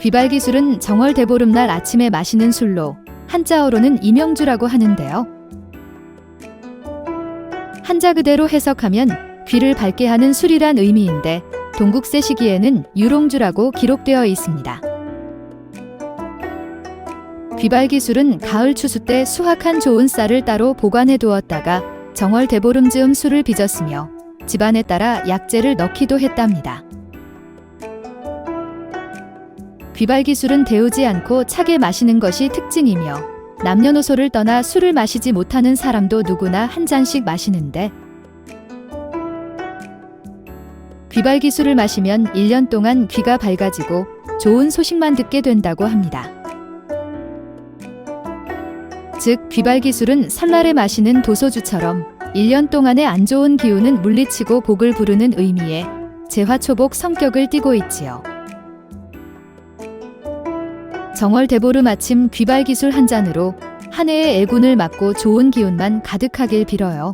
귀발 기술은 정월 대보름날 아침에 마시는 술로 한자어로는 이명주라고 하는데요. 한자 그대로 해석하면 귀를 밝게 하는 술이란 의미인데 동국세 시기에는 유롱주라고 기록되어 있습니다. 귀발 기술은 가을 추수 때 수확한 좋은 쌀을 따로 보관해 두었다가 정월 대보름 즈음 술을 빚었으며 집안에 따라 약재를 넣기도 했답니다. 귀발 기술은 데우지 않고 차게 마시는 것이 특징이며 남녀노소를 떠나 술을 마시지 못하는 사람도 누구나 한 잔씩 마시는데 귀발 기술을 마시면 1년 동안 귀가 밝아지고 좋은 소식만 듣게 된다고 합니다. 즉, 귀발 기술은 설날에 마시는 도소주처럼 1년 동안의 안 좋은 기운은 물리치고 복을 부르는 의미에 재화초복 성격을 띠고 있지요. 정월 대보름 아침 귀발 기술 한 잔으로 한 해의 애군을 막고 좋은 기운만 가득하길 빌어요.